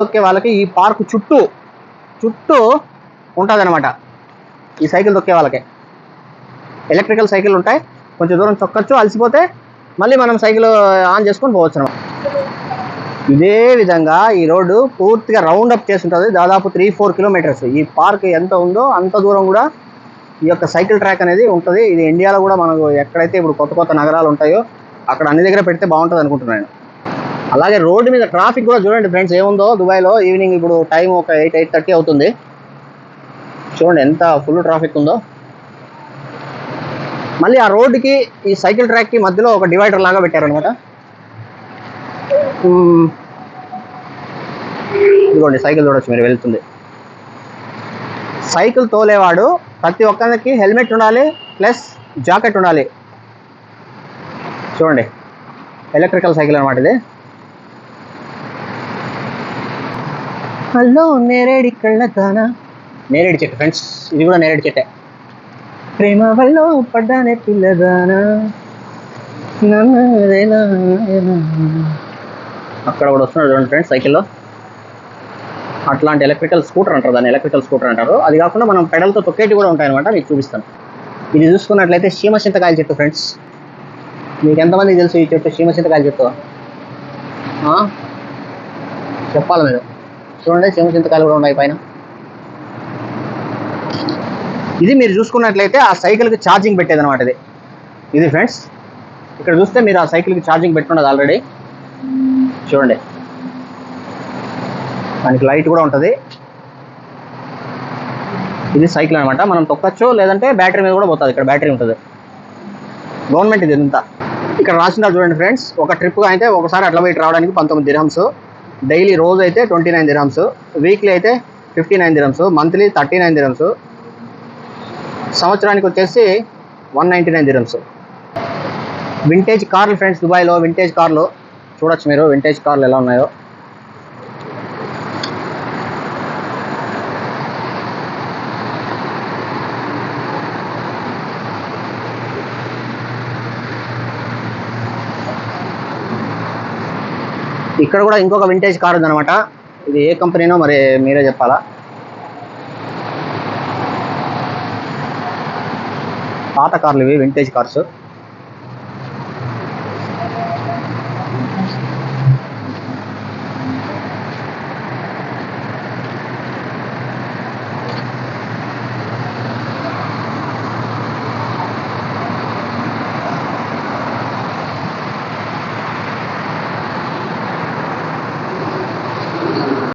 తొక్కే వాళ్ళకి ఈ పార్క్ చుట్టూ చుట్టూ ఉంటుందన్నమాట. ఈ సైకిల్ తొక్కే వాళ్ళకి. ఎలక్ట్రికల్ సైకిల్ ఉంటాయి కొంచెం దూరం తొక్కచ్చు అలసిపోతే మళ్ళీ మనం సైకిల్ ఆన్ చేసుకొని పోవచ్చు అనమాట ఇదే విధంగా ఈ రోడ్డు పూర్తిగా రౌండ్ అప్ చేసి ఉంటుంది దాదాపు త్రీ ఫోర్ కిలోమీటర్స్ ఈ పార్క్ ఎంత ఉందో అంత దూరం కూడా ఈ యొక్క సైకిల్ ట్రాక్ అనేది ఉంటుంది. ఇది ఇండియాలో కూడా మనకు ఎక్కడైతే ఇప్పుడు కొత్త కొత్త నగరాలు ఉంటాయో అక్కడ అన్ని దగ్గర పెడితే బాగుంటుంది అనుకుంటున్నాను అలాగే రోడ్డు మీద ట్రాఫిక్ కూడా చూడండి ఫ్రెండ్స్ ఏముందో దుబాయ్లో ఈవినింగ్ ఇప్పుడు టైం ఒక ఎయిట్ ఎయిట్ థర్టీ అవుతుంది. చూడండి ఎంత ఫుల్ ట్రాఫిక్ ఉందో. మళ్ళీ ఆ రోడ్డుకి ఈ సైకిల్ ట్రాక్కి మధ్యలో ఒక డివైడర్ లాగా పెట్టారనమాట ఇదిగోండి సైకిల్ చూడొచ్చు మీరు వెళ్తుంది. సైకిల్ తోలేవాడు ప్రతి ఒక్కరికి హెల్మెట్ ఉండాలి ప్లస్ జాకెట్ ఉండాలి. చూడండి ఎలక్ట్రికల్ సైకిల్ అనమాట ఇది. హలో నేరేడి కళ్ళతానా? నేరేడి చెట్టు ఫ్రెండ్స్ ఇది కూడా నేరేడి చెట్టే. ప్రేమ వల్ల పడ్డానే పిల్లదానా అక్కడ కూడా వస్తున్నాడు చూడండి ఫ్రెండ్స్ సైకిల్లో. అట్లాంటి ఎలక్ట్రికల్ స్కూటర్ అంటారు దాన్ని ఎలక్ట్రికల్ స్కూటర్ అంటారు. అది కాకుండా మనం పెడల్తో తొక్కేటి కూడా ఉంటాయన్నమాట మీకు చూపిస్తాను. ఇది చూసుకున్నట్లయితే సీమచింతకాయల చెట్టు ఫ్రెండ్స్. మీకు ఎంతమందికి తెలుసు ఈ చెట్టు సీమచింతకాయల చెట్టు? ఆ? చెప్పాలి మీరు? చూడండి సీమచింతకాయలు కూడా ఉన్నాయి పైన. ఇది మీరు చూసుకున్నట్లయితే ఆ సైకిల్కి ఛార్జింగ్ పెట్టేది అనమాట ఇది. ఇది ఫ్రెండ్స్ ఇక్కడ చూస్తే మీరు ఆ సైకిల్కి ఛార్జింగ్ పెట్టుకున్నది ఆల్రెడీ చూడండి. దానికి లైట్ కూడా ఉంటుంది. ఇది సైకిల్ అనమాట మనం తొక్కచ్చు లేదంటే బ్యాటరీ మీద కూడా పోతుంది. ఇక్కడ బ్యాటరీ ఉంటుంది. గవర్నమెంట్ ఇది ఎంత? ఇక్కడ రాసిన చూడండి ఫ్రెండ్స్ ఒక ట్రిప్గా అయితే ఒకసారి అట్లా బయట రావడానికి పంతొమ్మిది దిరహమ్స్ డైలీ రోజు అయితే ట్వంటీ నైన్ దిరహమ్స్ వీక్లీ అయితే fifty nine dirhams monthly thirty nine dirhams సంవత్సరానికి వచ్చేసి one ninety nine dirhams vintage కార్లు ఫ్రెండ్స్ దుబాయ్లో వింటేజ్ కార్లు చూడొచ్చు మీరు. వింటేజ్ కార్లు ఎలా ఉన్నాయో. ఇక్కడ కూడా ఇంకొక వింటేజ్ కార్ ఉందనమాట ఇది ఏ కంపెనీనో మరి మీరే చెప్పాలా? పాత కార్లు ఇవి వింటేజ్ కార్స్